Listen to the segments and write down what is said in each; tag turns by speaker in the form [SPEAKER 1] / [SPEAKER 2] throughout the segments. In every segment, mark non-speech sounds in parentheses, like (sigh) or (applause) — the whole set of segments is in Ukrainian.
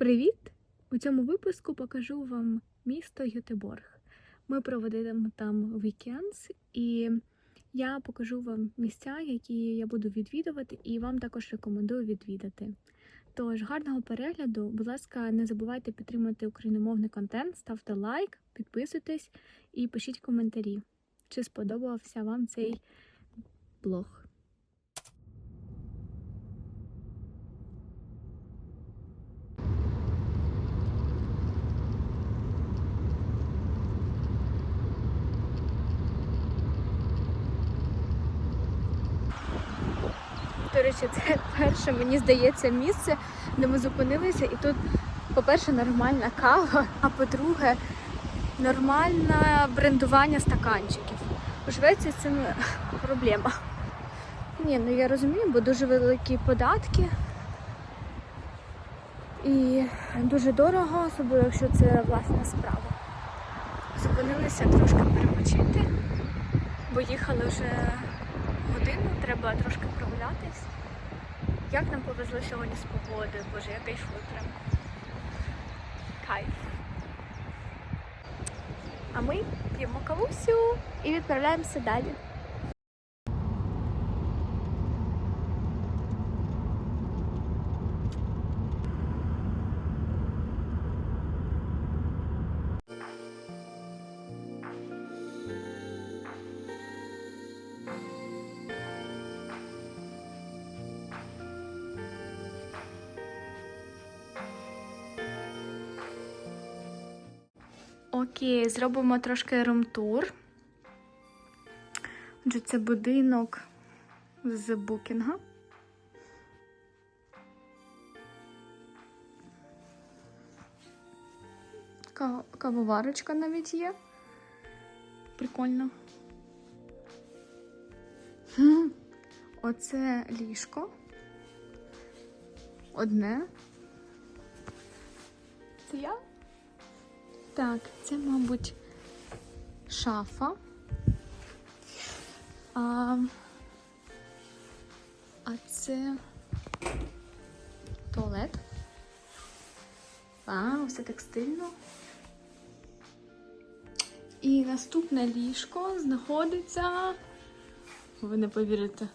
[SPEAKER 1] Привіт! У цьому випуску покажу вам місто Гетеборг. Ми проводимо там вікендс, і я покажу вам місця, які я буду відвідувати, і вам також рекомендую відвідати. Тож, гарного перегляду, будь ласка, не забувайте підтримати україномовний контент, ставте лайк, підписуйтесь і пишіть коментарі, чи сподобався вам цей блог. До це перше, мені здається, місце, де ми зупинилися, і тут, по-перше, нормальна кава, а по-друге, нормальне брендування стаканчиків. У Швеції це не проблема. Ні, ну я розумію, бо дуже великі податки. І дуже дорого, особливо якщо це власна справа. Зупинилися трошки перепочити, бо їхали вже годину, треба трошки прогулятись. Як нам повезло сьогодні з погодою, боже, я кайфую прям. Кайф. А ми п'ємо кавусю і відправляємося далі. Окей, зробимо трошки румтур. Отже, це будинок з букінга. Кавоварочка навіть є. Прикольно. (laughs) Оце ліжко. Одне. Це я? Так, це, мабуть, шафа. А, а це туалет. А, все текстильно. І наступне ліжко знаходиться. Ви не повірите,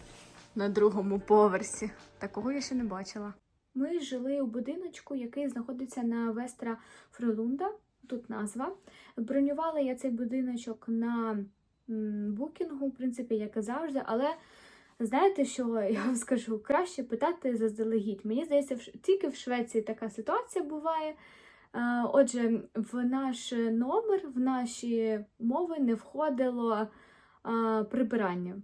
[SPEAKER 1] на другому поверсі. Такого я ще не бачила. Ми жили у будиночку, який знаходиться на Вестра Фролунда. Тут назва. Бронювала я цей будиночок на букінгу, в принципі, як і завжди, але знаєте, що (laughs) я вам скажу? Краще питати заздалегідь. Мені здається, тільки в Швеції така ситуація буває. Е, Отже, в наш номер, в наші умови не входило прибирання.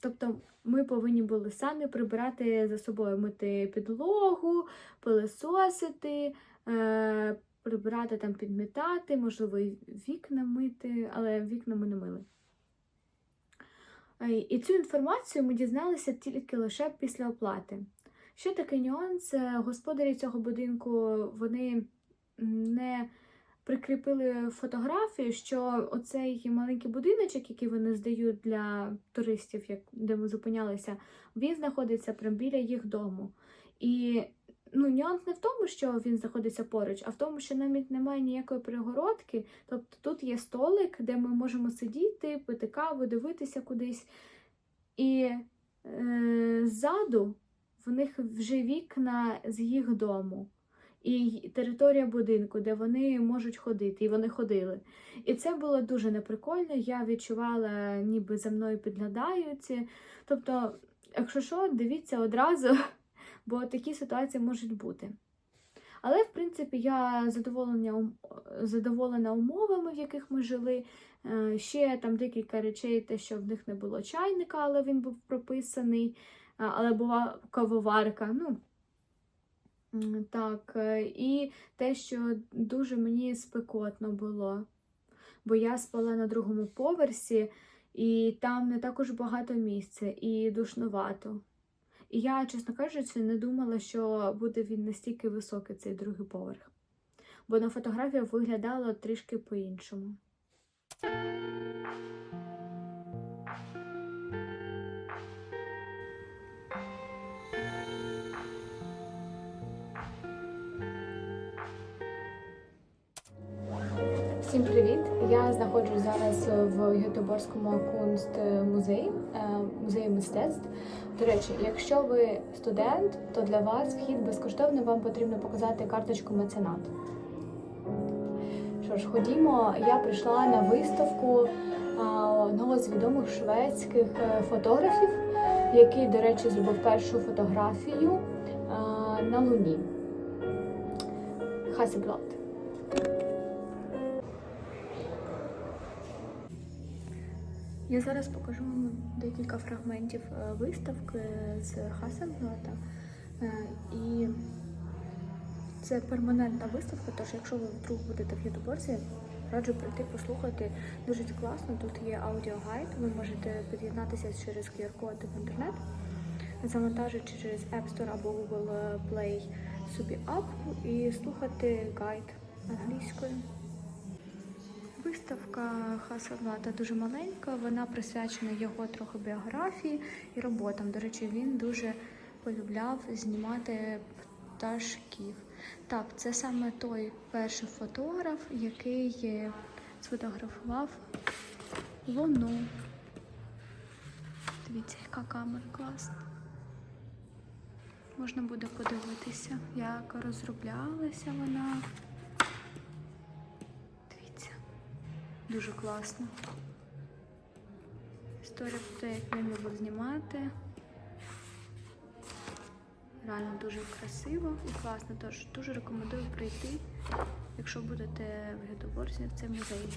[SPEAKER 1] Тобто ми повинні були самі прибирати за собою, мити підлогу, пилисосити, е, прибирати там, підмітати, можливо, і вікна мити, але вікна ми не мили. Е, І цю інформацію ми дізналися тільки лише після оплати. Ще такий нюанс: е, господарі цього будинку вони не прикріпили фотографію, що оцей маленький будиночок, який вони здають для туристів, як, де ми зупинялися, він знаходиться прямо біля їх дому. І ну, нюанс не в тому, що він знаходиться поруч, а в тому, що навіть немає ніякої перегородки. Тобто тут є столик, де ми можемо сидіти, пити каву, дивитися кудись. І е, ззаду в них вже вікна з їх дому. І територія будинку, де вони можуть ходити, і вони ходили. І це було дуже неприкольно. Я відчувала, ніби за мною підглядають. Тобто, якщо що, дивіться одразу, бо такі ситуації можуть бути. Але, в принципі, я задоволена, задоволена умовами, в яких ми жили. Е, Ще там декілька речей, те, що в них не було чайника, але він був прописаний, але була кавоварка. Ну, так, е, і те, що дуже мені спекотно було. Бо я спала на другому поверсі, і там не також багато місця, і душнувато. І я, чесно кажучи, не думала, що буде він настільки високий, цей другий поверх. Бо на фотографіях виглядало трішки по-іншому. Всім привіт! Я знаходжусь зараз в Гетеборському кунст-музеї, е, музеї мистецтв. До речі, якщо ви студент, то для вас вхід безкоштовний, вам потрібно показати карточку меценат. Що ж, ходімо, я прийшла на виставку одного з відомих шведських е, фотографів, який, до речі, зробив першу фотографію на Луні. Хасеблат. Я зараз покажу вам декілька фрагментів е, виставки з Хасенблата. Е, І це перманентна виставка, тож якщо ви вдруг будете в Єдоборзі, раджу прийти послухати. Дуже класно. Тут є аудіогайд, ви можете під'єднатися через QR-код в інтернет, завантажити через App Store або Google Play собі апку і слухати гайд англійською. Виставка Хасавлата дуже маленька, вона присвячена його трохи біографії і роботам. До речі, він дуже полюбляв знімати пташків. Так, це саме той перший фотограф, який сфотографував луну. Дивіться, яка камера класна. Можна буде подивитися, як розроблялася вона. Дуже класно. Історія про те, як він любив знімати. Реально дуже красиво і класно. Тож дуже рекомендую прийти, якщо будете в Гетеборзі, в цей музей.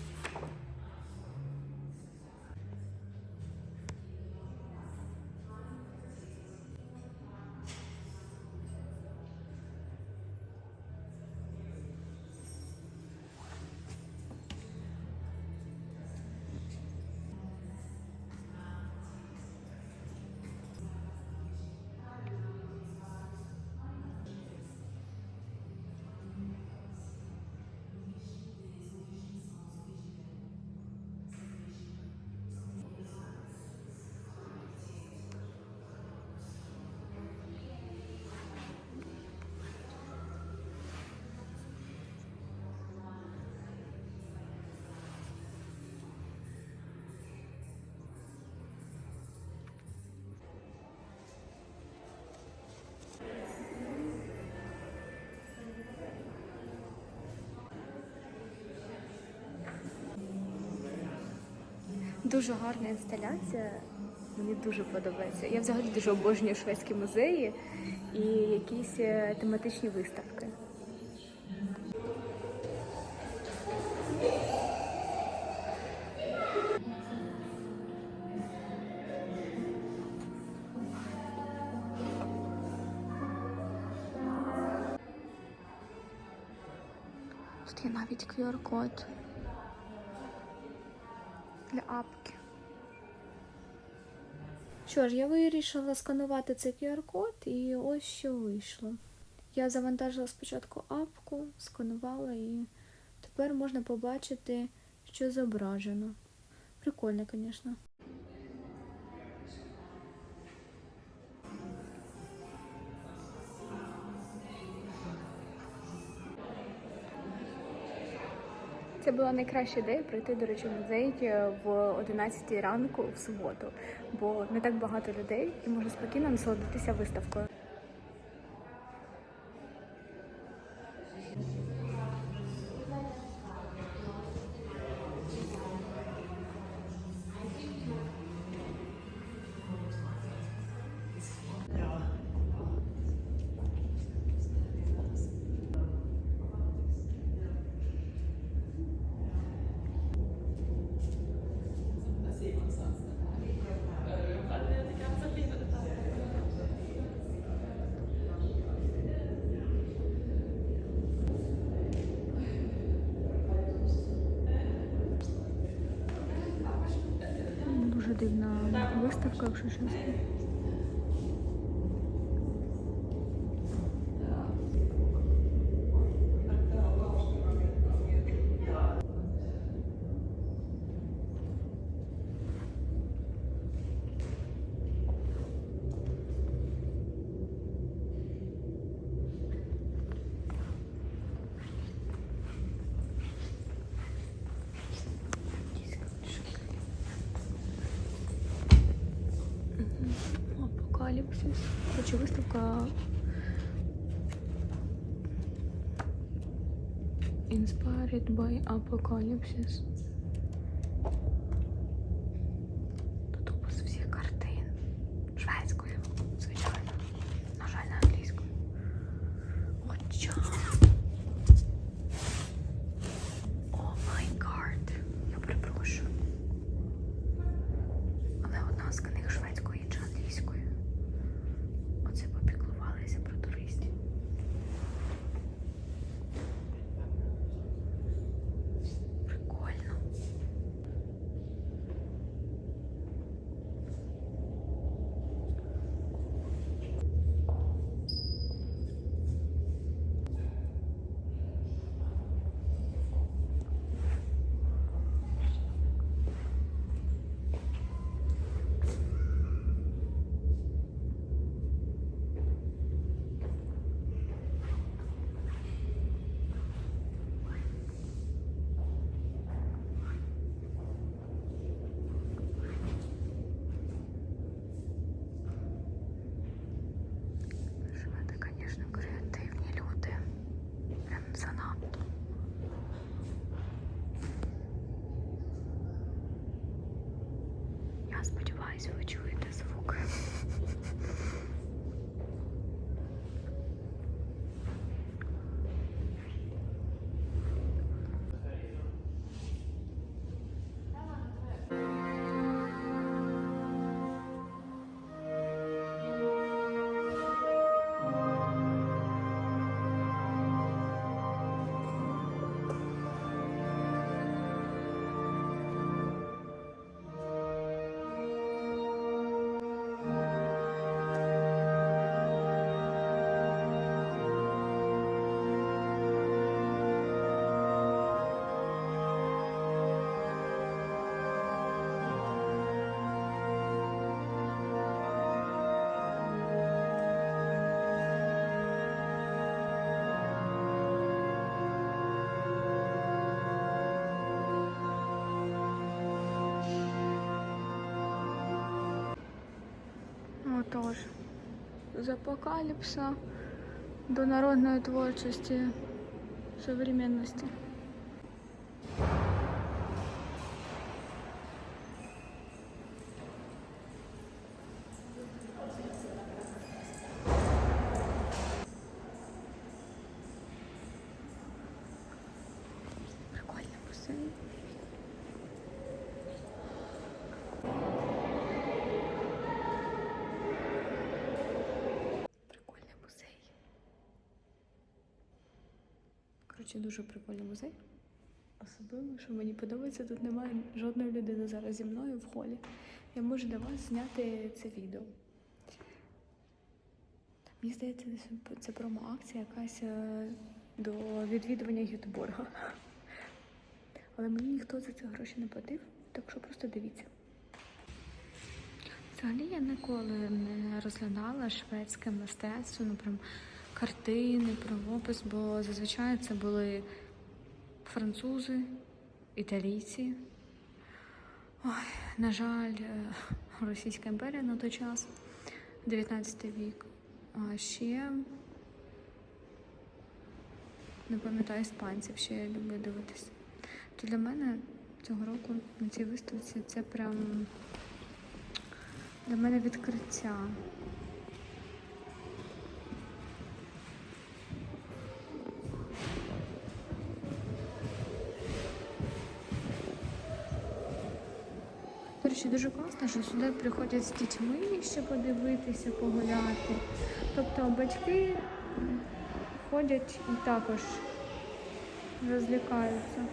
[SPEAKER 1] Дуже гарна інсталяція. Мені дуже подобається. Я взагалі дуже обожнюю шведські музеї і якісь е, тематичні виставки. Тут є навіть QR-код апки. Що ж, я вирішила сканувати цей QR-код і ось що вийшло. Я завантажила спочатку апку, сканувала і тепер можна побачити, що зображено. Прикольно, звісно. Це була найкраща ідея прийти, до речі, музей е, в 11 ранку в суботу, бо не так багато людей і можна спокійно насолодитися виставкою. Виставка, якщо чесно. anxious. Отож, з апокаліпса до народної творчості современності. Прикольно басейн. Коротше, дуже прикольний музей. Особливо, що мені подобається, тут немає жодної людини зараз зі мною в холі. Я можу для вас зняти це відео. Мені здається, це- промо-акція якась е, до відвідування ютуборга. Але мені ніхто за це гроші не платив, так що просто дивіться. Взагалі я ніколи не розглядала шведське мистецтво, ну прям картини, правопис, бо зазвичай це були французи, італійці. Ой, на жаль, е, Російська імперія на той час, 19 вік. А ще не пам'ятаю іспанців, ще я люблю дивитися. То для мене цього року на цій виставці це прям для мене відкриття. Дуже класно, що сюди приходять з дітьми ще подивитися, погуляти. Тобто батьки ходять і також розлікаються.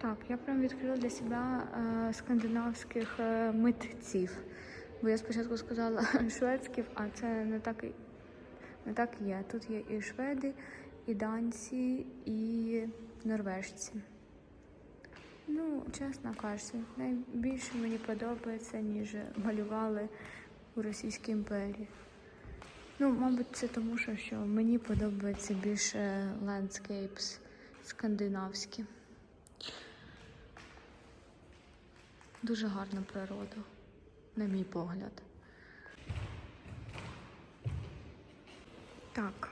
[SPEAKER 1] Так, я прям відкрила для себе е, скандинавських е, митців. Бо я спочатку сказала (laughs) шведських, а це не так, не так є. Тут є і шведи, і данці, і норвежці. Ну, чесно кажучи, найбільше мені подобається, ніж малювали у Російській імперії. Ну, мабуть, це тому, що, що мені подобається більше ландскейпс скандинавські. Дуже гарна природа, на мій погляд. Так.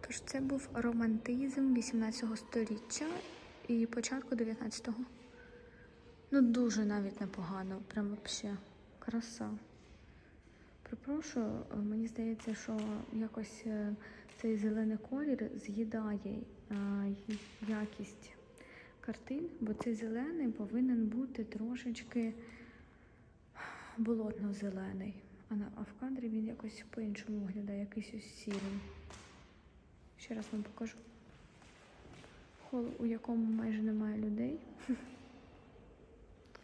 [SPEAKER 1] Тож це був романтизм 18 століття і початку 19-го. Ну, дуже навіть непогано, прям взагалі. Краса. Припрошую, мені здається, що якось е, цей зелений колір з'їдає е, якість картин, бо цей зелений повинен бути трошечки болотно-зелений. А в кадрі він якось по-іншому виглядає, якийсь ось сірий. Ще раз вам покажу. Хол, у якому майже немає людей.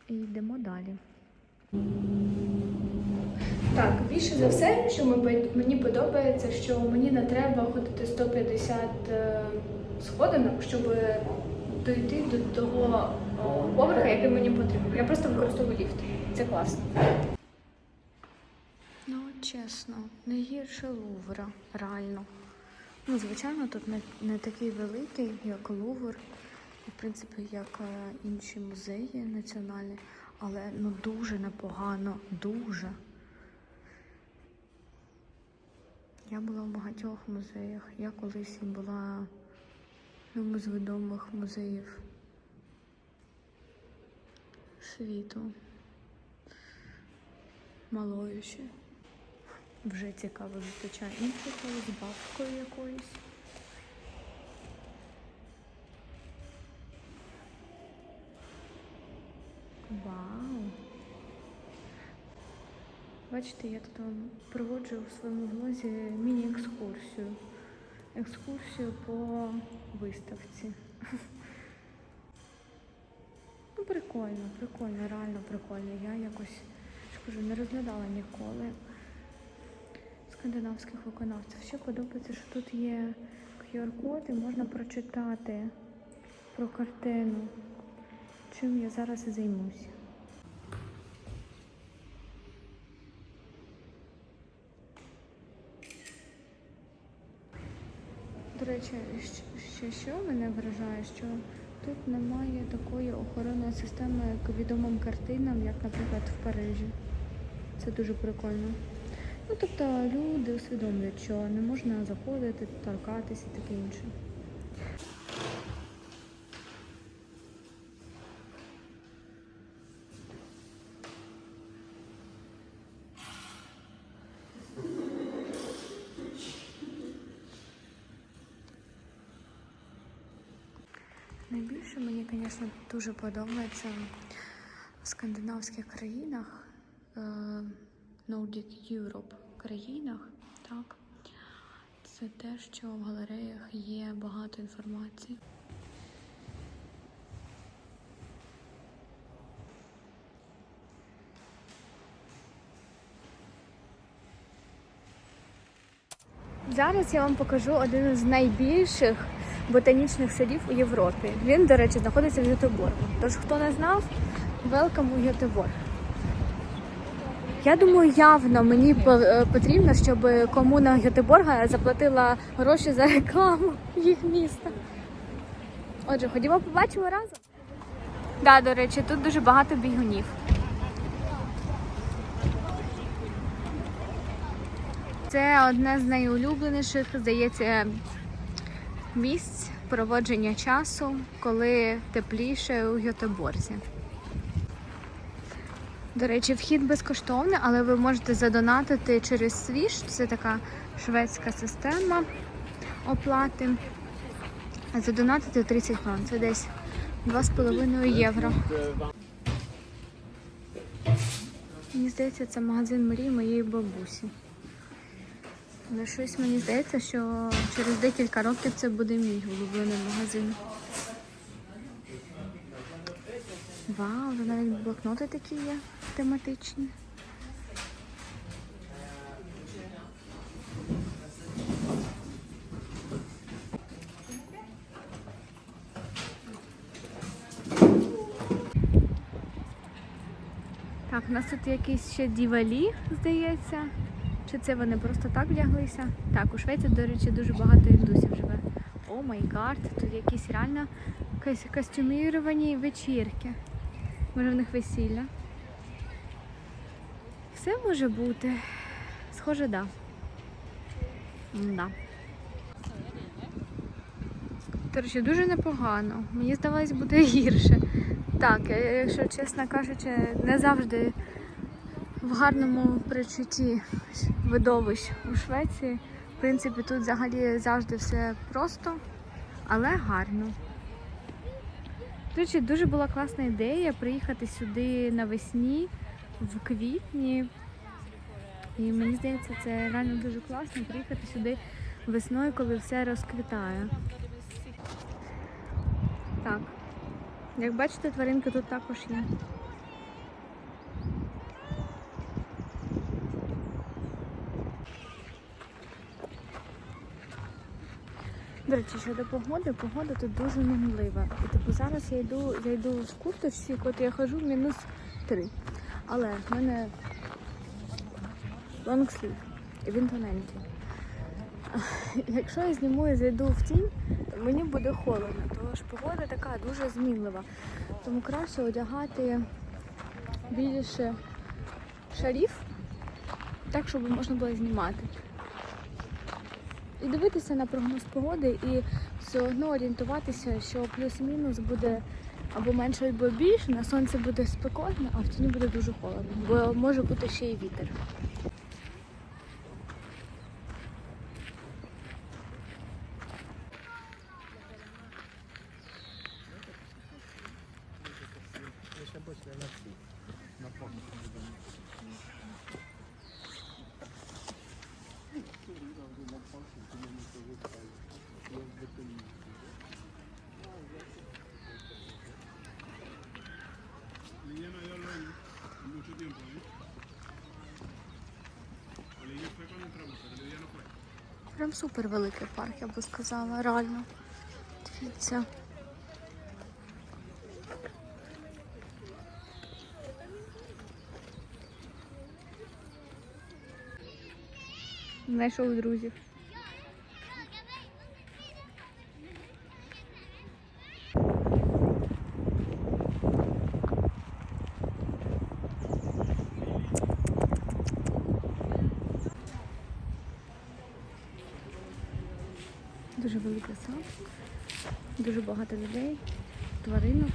[SPEAKER 1] І йдемо далі. Так, більше за все, що мені подобається, що мені не треба ходити 150 е, сходинок, щоб дойти до того о, поверха, який мені потрібен. Я просто використовую ліфт. Це класно. Ну, чесно, не гірше Лувра, реально. Ну, звичайно, тут не, не такий великий, як Лувр, в принципі, як е, інші музеї національні, але ну дуже непогано, дуже. Я була в багатьох музеях. Я колись була в одному з відомих музеїв світу. Малою ще. Вже цікаво зустрічаю але з бабкою якоюсь. Вау! Бачите, я тут вам проводжу в своєму влозі міні-екскурсію. Екскурсію по виставці. (laughs) Ну, прикольно, прикольно, реально прикольно. Я якось ж кажу, не розглядала ніколи скандинавських виконавців. Ще подобається, що тут є QR-код і можна прочитати про картину, чим я зараз і займусь. До речі, ще що мене вражає, що тут немає такої охоронної системи як відомим картинам, як, наприклад, в Парижі. Це дуже прикольно. Ну, тобто люди усвідомлюють, що не можна заходити, торкатися і таке інше. Найбільше мені, звісно, дуже подобається в скандинавських країнах, е, Nordic Europe країнах, так. Це те, що в галереях є багато інформації. Зараз я вам покажу один з найбільших ботанічних садів у Європі. Він, до речі, знаходиться в Гетеборгу. Тож, хто не знав, велкам у Гетеборг. Я думаю, явно мені е, потрібно, щоб комуна Гетеборга заплатила гроші за рекламу їх міста. Отже, ходімо побачимо разом. Да, до речі, тут дуже багато бігунів. Це одне з найулюбленіших, здається, місць проводження часу, коли тепліше у Гетеборзі. До речі, вхід безкоштовний, але ви можете задонатити через Свіш. Це така шведська система оплати. Задонатити 30 крон. Це десь 2,5 євро. Мені здається, це магазин мрій моєї бабусі. Але щось мені здається, що через декілька років це буде мій улюблений магазин. Вау, навіть блокноти такі є тематичні. Так, у нас тут якісь ще дівалі, здається. Чи це вони просто так вляглися? Так, у Швеції, до речі, дуже багато індусів живе. О май гад, тут якісь реально кос- костюміровані вечірки. Може в них весілля. Все може бути. Схоже, да. Да. До дуже непогано. Мені здавалось, буде гірше. Так, я, якщо чесно кажучи, не завжди в гарному причутті видовищ у Швеції. В принципі, тут взагалі завжди все просто, але гарно. До речі, дуже була класна ідея приїхати сюди навесні, в квітні. І мені здається, це реально дуже класно приїхати сюди весною, коли все розквітає. Так. Як бачите, тваринки тут також є. До речі, щодо погоди, погода тут дуже мінлива. І типу зараз я йду, я йду в курточці, от я хожу мінус 3. Але в мене лонгслів, і він тоненький. (laughs) Якщо я зніму і зайду в тінь, то мені буде холодно, тому що погода така дуже змінлива. Тому краще одягати більше шарів, так, щоб можна було знімати. І дивитися на прогноз погоди і все одно орієнтуватися, що плюс-мінус буде або менше, або більше, на сонці буде спекотно, а в тіні буде дуже холодно, бо може бути ще й вітер. Супер великий парк, я би сказала, реально. Дивіться. Знайшов друзів. Дуже великий сад, дуже багато людей, тваринок,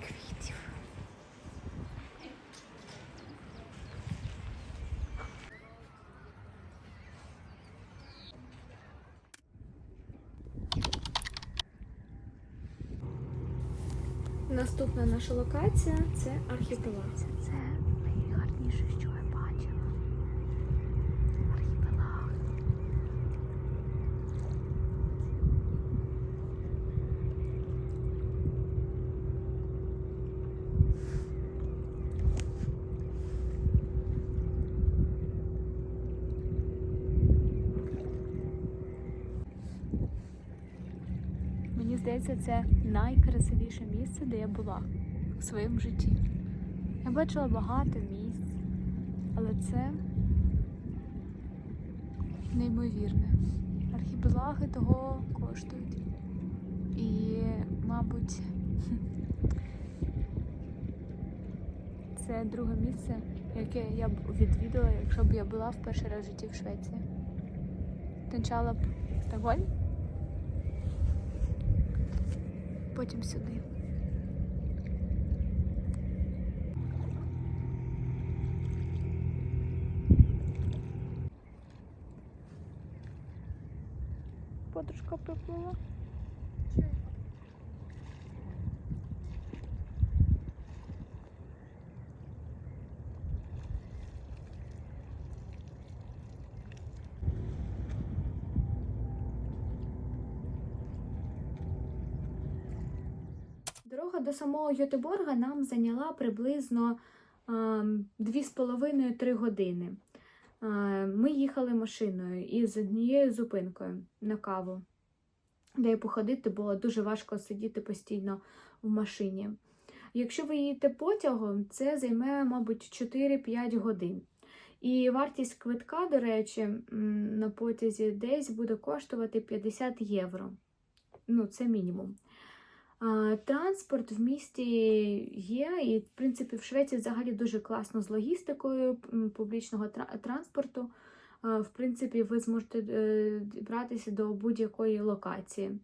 [SPEAKER 1] квітів. Наступна наша локація це архіпелаг. Це найгарніше, що здається, це найкрасивіше місце, де я була в своєму житті. Я бачила багато місць, але це неймовірне. Архіпелаги того коштують. І, мабуть, (laughs) це друге місце, яке я б відвідала, якщо б я була в перший раз в житті в Швеції. Спочатку б Стокгольм, потім сюди. Подружка приплила. До самого Гетеборга нам зайняла приблизно ем, 2,5-3 години. Ми їхали машиною і з однією зупинкою на каву, де походити було дуже важко сидіти постійно в машині. Якщо ви їдете потягом, це займе, мабуть, 4-5 годин. І вартість квитка, до речі, на потязі десь буде коштувати 50 євро. Ну, це мінімум. Транспорт в місті є, і, в принципі, в Швеції взагалі дуже класно з логістикою публічного тра- транспорту. В принципі, ви зможете е, дібратися до будь-якої локації.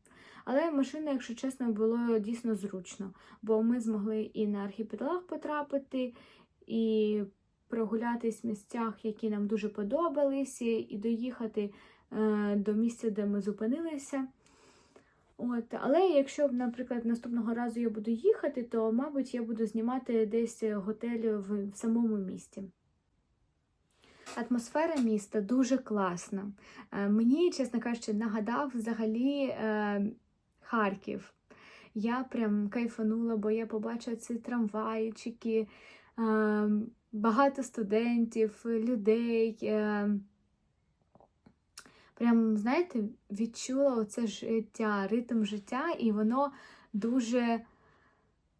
[SPEAKER 1] Але машина, якщо чесно, було дійсно зручно, бо ми змогли і на архіпелаг потрапити, і прогулятись в місцях, які нам дуже подобалися, і доїхати е, до місця, де ми зупинилися. От, але якщо, наприклад, наступного разу я буду їхати, то, мабуть, я буду знімати десь готель в, в самому місті. Атмосфера міста дуже класна. Е, Мені, чесно кажучи, нагадав взагалі е, Харків. Я прям кайфанула, бо я побачила ці трамвайчики, е, багато студентів, людей. Прям, знаєте, відчула оце життя, ритм життя, і воно дуже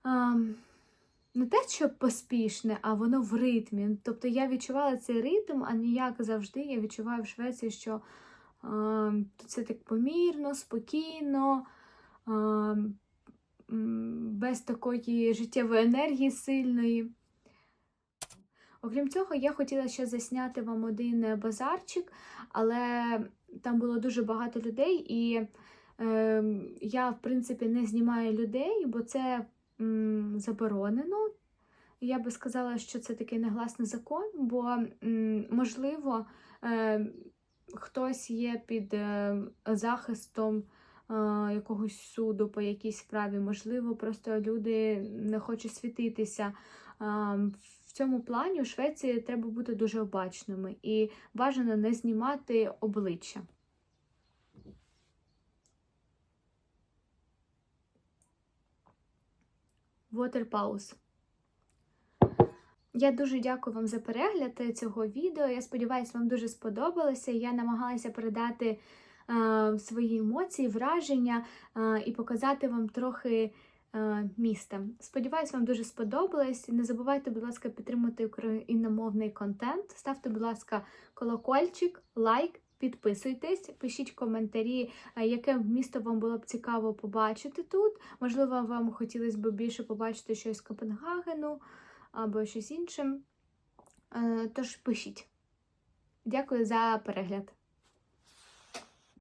[SPEAKER 1] а, не те, що поспішне, а воно в ритмі. Тобто я відчувала цей ритм, а не як завжди я відчуваю в Швеції, що а, це так помірно, спокійно. А, без такої життєвої енергії сильної. Окрім цього, я хотіла ще засняти вам один е, базарчик, але там було дуже багато людей, і е, я, в принципі, не знімаю людей, бо це м, заборонено. Я би сказала, що це такий негласний закон, бо, м, можливо, е, хтось є під е, захистом е, якогось суду по якійсь справі, можливо, просто люди не хочуть світитися. В цьому плані у Швеції треба бути дуже обачними і бажано не знімати обличчя. Waterpause. Я дуже дякую вам за перегляд цього відео. Я сподіваюся, вам дуже сподобалося. Я намагалася передати е, свої емоції, враження е, і показати вам трохи міста. Сподіваюсь, вам дуже сподобалось. Не забувайте, будь ласка, підтримати україномовний контент. Ставте, будь ласка, колокольчик, лайк. Підписуйтесь, пишіть коментарі, е, яке місто вам було б цікаво побачити тут. Можливо, вам хотілося б більше побачити щось з Копенгагену або щось інше. Е, Тож пишіть. Дякую за перегляд.